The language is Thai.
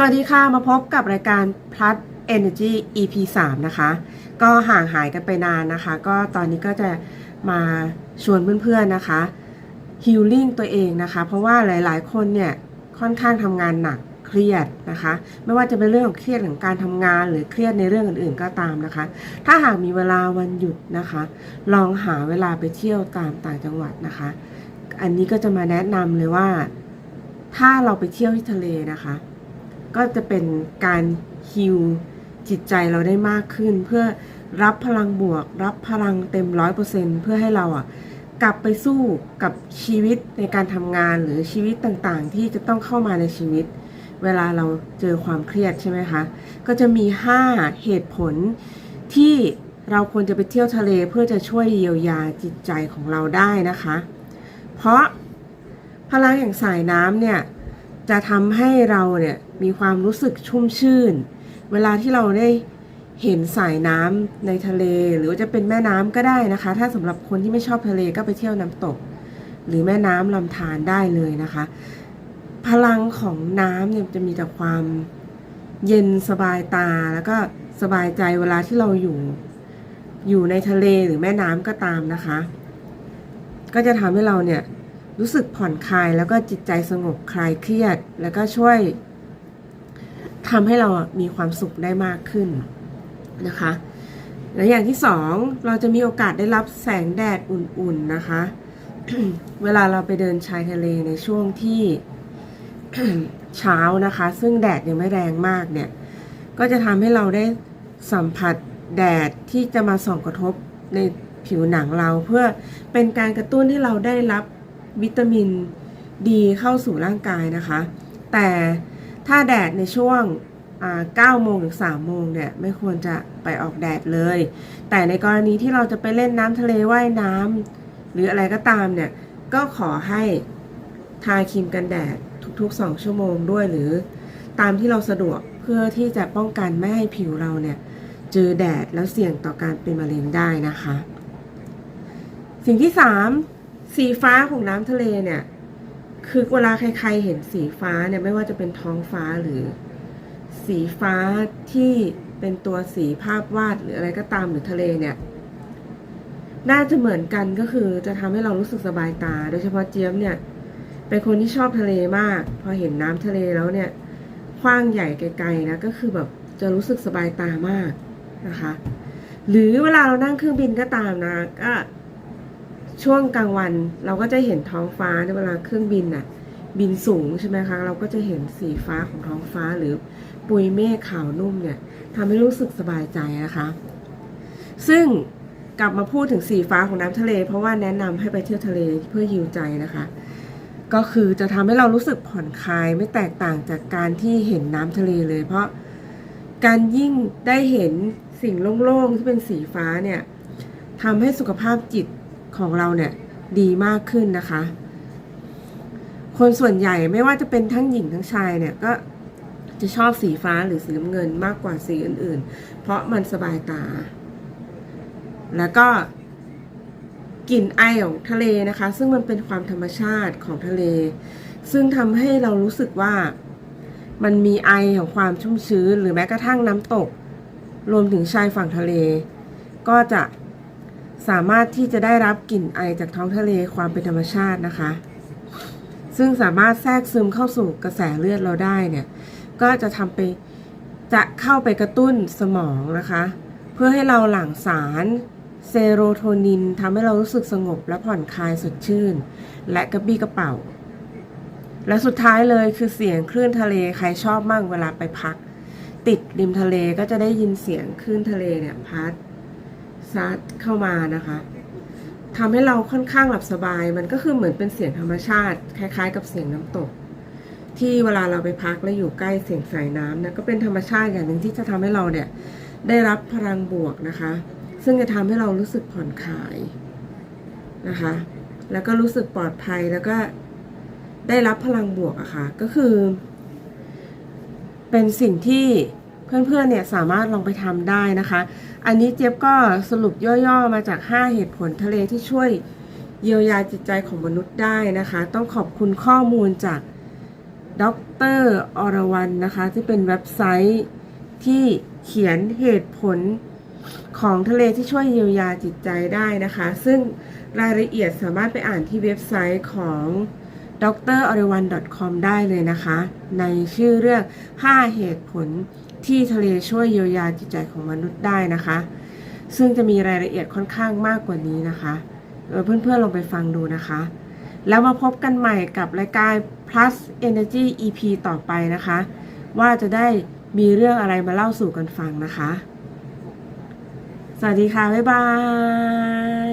สวัสดีค่ะ มาพบกับรายการ Plus Energy EP 3 นะคะ ก็ห่างหายกันไปนานนะคะ ก็ตอนนี้ก็จะมาชวนเพื่อนๆนะคะ Healing ตัวเองนะคะ เพราะว่าหลายๆ คนเนี่ยค่อนข้างทำงานหนักเครียดนะคะ ไม่ว่าจะเป็นเรื่องของเครียดของการทำงานหรือเครียดในเรื่องอื่นๆก็ตามนะคะ ถ้าหากมีเวลาวันหยุดนะคะ ลองหาเวลาไปเที่ยวตามต่างจังหวัดนะคะ อันนี้ก็จะมาแนะนำเลยว่า ถ้าเราไปเที่ยวที่ทะเลนะคะ ก็จะเป็นการฮิวจิตใจเราได้มากขึ้น เพื่อรับพลังบวก รับพลังเต็มร้อยเปอร์เซ็นเพื่อให้เราอะกลับไปสู้กับชีวิตในการทำงานหรือชีวิตต่างๆ ที่จะต้องเข้ามาในชีวิต เวลาเราเจอความเครียดใช่ไหมคะ ก็จะมี 5 เหตุผลที่เราควรจะไปเที่ยวทะเลเพื่อจะช่วยเยียวยาจิตใจของเราได้นะคะ เพราะพลังแห่งสายน้ำเนี่ย จะทำให้เราเนี่ยมีความรู้สึกชุ่มชื่น เวลาที่เราได้เห็นสายน้ำในทะเล หรือว่าจะเป็นแม่น้ำก็ได้นะคะ ถ้าสำหรับคนที่ไม่ชอบทะเลก็ไปเที่ยวน้ำตก หรือแม่น้ำลำธารได้เลยนะคะ พลังของน้ำเนี่ยจะมีแต่ความเย็นสบายตาแล้วก็สบายใจเวลาที่เราอยู่ อยู่ในทะเลหรือแม่น้ำก็ตามนะคะ ก็จะทำให้เราเนี่ย รู้สึกผ่อนคลายแล้วก็จิตใจสงบคลายเครียด แล้วก็ช่วยทำให้เรามีความสุขได้มากขึ้นนะคะ และอย่างที่สองเราจะมีโอกาสได้รับแสงแดดอุ่นๆนะคะ เวลาเราไปเดินชายทะเลในช่วงที่เช้านะคะ ซึ่งแดดยังไม่แรงมากเนี่ย ก็จะทำให้เราได้สัมผัสแดดที่จะมาส่องกระทบในผิวหนังเราเพื่อเป็นการกระตุ้นให้เราได้รับ วิตามินดีเข้าสู่ร่างกายนะคะ แต่ถ้าแดดในช่วง9โมงถึง3โมงเนี่ยไม่ควรจะไปออกแดดเลย แต่ในกรณีที่เราจะไปเล่นน้ำทะเลว่ายน้ำหรืออะไรก็ตามเนี่ย ก็ขอให้ทาครีมกันแดดทุกๆ 2 ชั่วโมงด้วยหรือตามที่เราสะดวกเพื่อที่จะป้องกันไม่ให้ผิวเราเนี่ยเจอแดดแล้วเสี่ยงต่อการเป็นมะเร็งได้นะคะ สิ่งที่สาม สีฟ้าของน้ำทะเลเนี่ย คือเวลาใคร ๆ เห็นสีฟ้าเนี่ยไม่ว่าจะเป็นท้องฟ้าหรือ สีฟ้าที่เป็นตัวสีภาพวาดหรืออะไรก็ตามหรือทะเลเนี่ย น่าจะเหมือนกันก็คือจะทำให้เรารู้สึกสบายตา โดยเฉพาะเจี๊ยบเนี่ย เป็นคนที่ชอบทะเลมาก พอเห็นน้ำทะเลแล้วเนี่ยกว้างใหญ่ไกลๆนะก็คือแบบจะรู้สึกสบายตามากนะคะ หรือเวลาเรานั่งเครื่องบินก็ตามนะก็ ช่วงกลางวันเราก็จะเห็นท้องฟ้าในเวลาเครื่องบินน่ะ บินสูงใช่ไหมคะ เราก็จะเห็นสีฟ้าของท้องฟ้าหรือปุยเมฆขาวนุ่มเนี่ยทำให้รู้สึกสบายใจนะคะ ซึ่งกลับมาพูดถึงสีฟ้าของน้ำทะเล เพราะว่าแนะนำให้ไปเที่ยวทะเลเพื่อฮิวใจนะคะ ก็คือจะทำให้เรารู้สึกผ่อนคลายไม่แตกต่างจากการที่เห็นน้ำทะเลเลย เพราะการยิ่งได้เห็นสิ่งโล่งๆที่เป็นสีฟ้าเนี่ยทำให้สุขภาพจิต ของเราเนี่ยดีมากขึ้นนะคะ คนส่วนใหญ่ไม่ว่าจะเป็นทั้งหญิงทั้งชายเนี่ยก็จะชอบสีฟ้าหรือสีน้ำเงินมากกว่าสีอื่น ๆ เพราะมันสบายตา แล้วก็กลิ่นไอของทะเลนะคะ ซึ่งมันเป็นความธรรมชาติของทะเล ซึ่งทำให้เรารู้สึกว่ามันมีไอของความชุ่มชื้น หรือแม้กระทั่งน้ำตก รวมถึงชายฝั่งทะเล ก็จะ สามารถที่จะได้รับกลิ่นไอจากท้องทะเลความเป็นธรรมชาตินะคะ ซึ่งสามารถแทรกซึมเข้าสู่กระแสเลือดเราได้เนี่ย ก็จะทำไปจะเข้าไปกระตุ้นสมองนะคะ เพื่อให้เราหลั่งสารเซโรโทนินทำให้เรารู้สึกสงบและผ่อนคลายสดชื่น และกระปี้กระเป๋า และสุดท้ายเลยคือเสียงคลื่นทะเลใครชอบมั่งเวลาไปพัก ติดริมทะเลก็จะได้ยินเสียงคลื่นทะเลเนี่ยพัด ซัดเข้ามานะคะทำให้เราค่อนข้างหลับสบาย มันก็คือเหมือนเป็นเสียงธรรมชาติ คล้ายๆ กับเสียงน้ำตก ที่เวลาเราไปพักแล้วอยู่ใกล้เสียงสายน้ำนะก็เป็นธรรมชาติอย่างหนึ่งที่จะทำให้เราเนี่ยได้รับพลังบวกนะคะ ซึ่งจะทำให้เรารู้สึกผ่อนคลายนะคะ แล้วก็รู้สึกปลอดภัยแล้วก็ได้รับพลังบวกอะค่ะก็คือ เป็นสิ่งที่เพื่อนๆเนี่ยสามารถลองไปทำได้นะคะ อันนี้เจี๊ยบก็สรุปย่อๆมาจาก 5 เหตุผลทะเลที่ช่วยเยียวยาจิตใจของมนุษย์ได้นะคะ ต้องขอบคุณข้อมูลจากดรอรวรรณนะคะ ที่เป็นเว็บไซต์ที่เขียนเหตุผลของทะเลที่ช่วยเยียวยาจิตใจได้นะคะ ซึ่งรายละเอียดสามารถไปอ่านที่เว็บไซต์ของ d r o r i w a n c o m ได้เลยนะคะ ในชื่อเรื่อง 5 เหตุผล ที่ทะเลช่วยเยียวยาจิตใจของมนุษย์ได้นะคะ ซึ่งจะมีรายละเอียดค่อนข้างมากกว่านี้นะคะเพื่อนๆลองไปฟังดูนะคะ แล้วมาพบกันใหม่กับรายการ plus energy EP ต่อไปนะคะ ว่าจะได้มีเรื่องอะไรมาเล่าสู่กันฟังนะคะ สวัสดีค่ะ บ๊ายบาย